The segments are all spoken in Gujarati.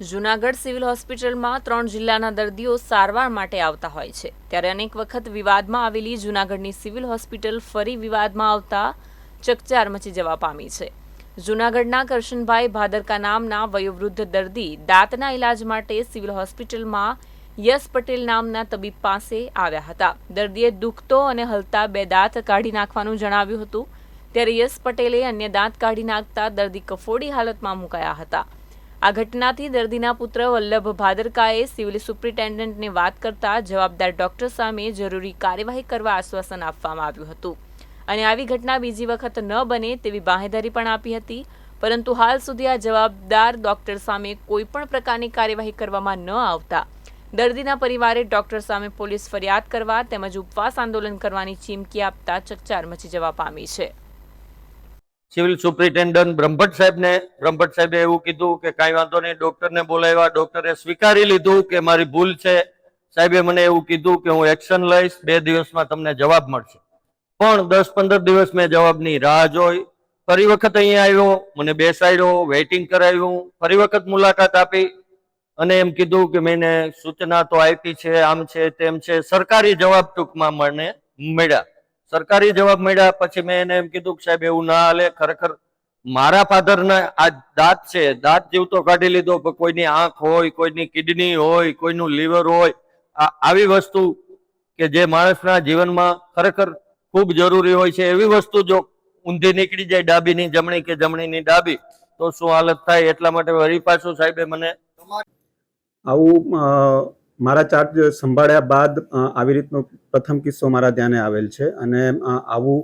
જૂનાગઢ સિવિલ હોસ્પિટલમાં ત્રણ જિલ્લાના દર્દીઓ સારવાર માટે આવતા હોય છે. ત્યારે અનેક વખત વિવાદમાં આવેલી જૂનાગઢની સિવિલ હોસ્પિટલ ફરી વિવાદમાં આવતા ચકચાર મચી જવા પામી છે. જૂનાગઢના કરશનભાઈ ભાદરકા નામના વયોવૃદ્ધ દર્દી દાંતના ઇલાજ માટે સિવિલ હોસ્પિટલમાં યશ પટેલ નામના તબીબ પાસે આવ્યા હતા. દર્દીએ દુખતો અને હલતા બે દાંત કાઢી નાખવાનું જણાવ્યું હતું. ત્યારે યશ પટેલે અન્ય દાંત કાઢી નાખતા દર્દી કફોડી હાલતમાં મુકાયા હતા. આ ઘટનાથી દર્દીના પુત્ર વલ્લભ ભાદરકાએ સિવિલ સુપ્રિન્ટેન્ડન્ટને વાત કરતા જવાબદાર ડોક્ટર સામે જરૂરી કાર્યવાહી કરવા આશ્વાસન આપવામાં આવ્યું હતું. અને આવી ઘટના બીજી વખત ન બને તેવી બાંહેધરી પણ આપી હતી. પરંતુ હાલ સુધી આ જવાબદાર ડોક્ટર સામે કોઈ પણ પ્રકારની કાર્યવાહી કરવામાં ન આવતા. દર્દીના પરિવારે ડોક્ટર સામે પોલીસ ફરિયાદ કરવા તેમજ ઉપવાસ આંદોલન કરવાની ચીમકી આપતા ચકચાર મચી જવા પામી છે. સિવિલ સુપ્રિન્ટેન્ડન્ટ બ્રહ્મભટ્ટ સાહેબને, બ્રહ્મભટ્ટ સાહેબે એવું કીધું કે કાંઈ વાંધો નહીં, ડૉક્ટરને બોલાવ્યા, ડૉક્ટરે સ્વીકારી લીધું કે મારી ભૂલ છે. સાહેબે મને એવું કીધું કે હું એક્શન લઈશ, બે દિવસમાં તમને જવાબ મળશે. પણ દસ પંદર દિવસ મેં જવાબની રાહ જોઈ. ફરી વખત અહીંયા આવ્યો, મને બેસાડ્યો વેઇટિંગ કરાવ્યું, ફરી વખત મુલાકાત આપી. અને એમ કીધું કે મેં સૂચના તો આપી છે, આમ છે તેમ છે, સરકારી જવાબ ટૂંકમાં મને મળ્યા. સરકારી જવાબ મળ્યા પછી મેં એને એમ કીધું કે સાહેબ, એવું ના હાલે, ખરેખર મારા ફાધરને આ દાંત છે, દાંત જીવતો કાઢી લીધો કોઈની આંખ હોય, કોઈની કિડની હોય, કોઈનું લીવર હોય આવી વસ્તુ કે જે માણસના જીવનમાં ખરેખર ખૂબ જરૂરી હોય છે. એવી વસ્તુ જો ઊંધી નીકળી જાય ડાબીની જમણી કે જમણીની ડાબી, તો શું હાલત થાય એટલા માટે વળી પાછું સાહેબે મને આવું મારા ચાર્જ સંભાળ્યા બાદ આવી રીતનો પ્રથમ કિસ્સો મારા ધ્યાને આવેલ છે અને આવું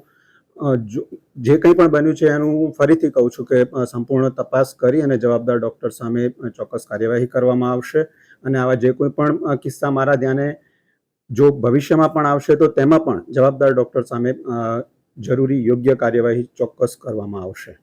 જે કંઈ પણ બન્યું છે એનું હું ફરીથી કહું છું કે સંપૂર્ણ તપાસ કરી અને જવાબદાર ડૉક્ટર સામે ચોક્કસ કાર્યવાહી કરવામાં આવશે અને આવા જે કોઈ પણ કિસ્સા મારા ધ્યાને જો ભવિષ્યમાં પણ આવશે તો તેમાં પણ જવાબદાર ડૉક્ટર સામે જરૂરી યોગ્ય કાર્યવાહી ચોક્કસ કરવામાં આવશે.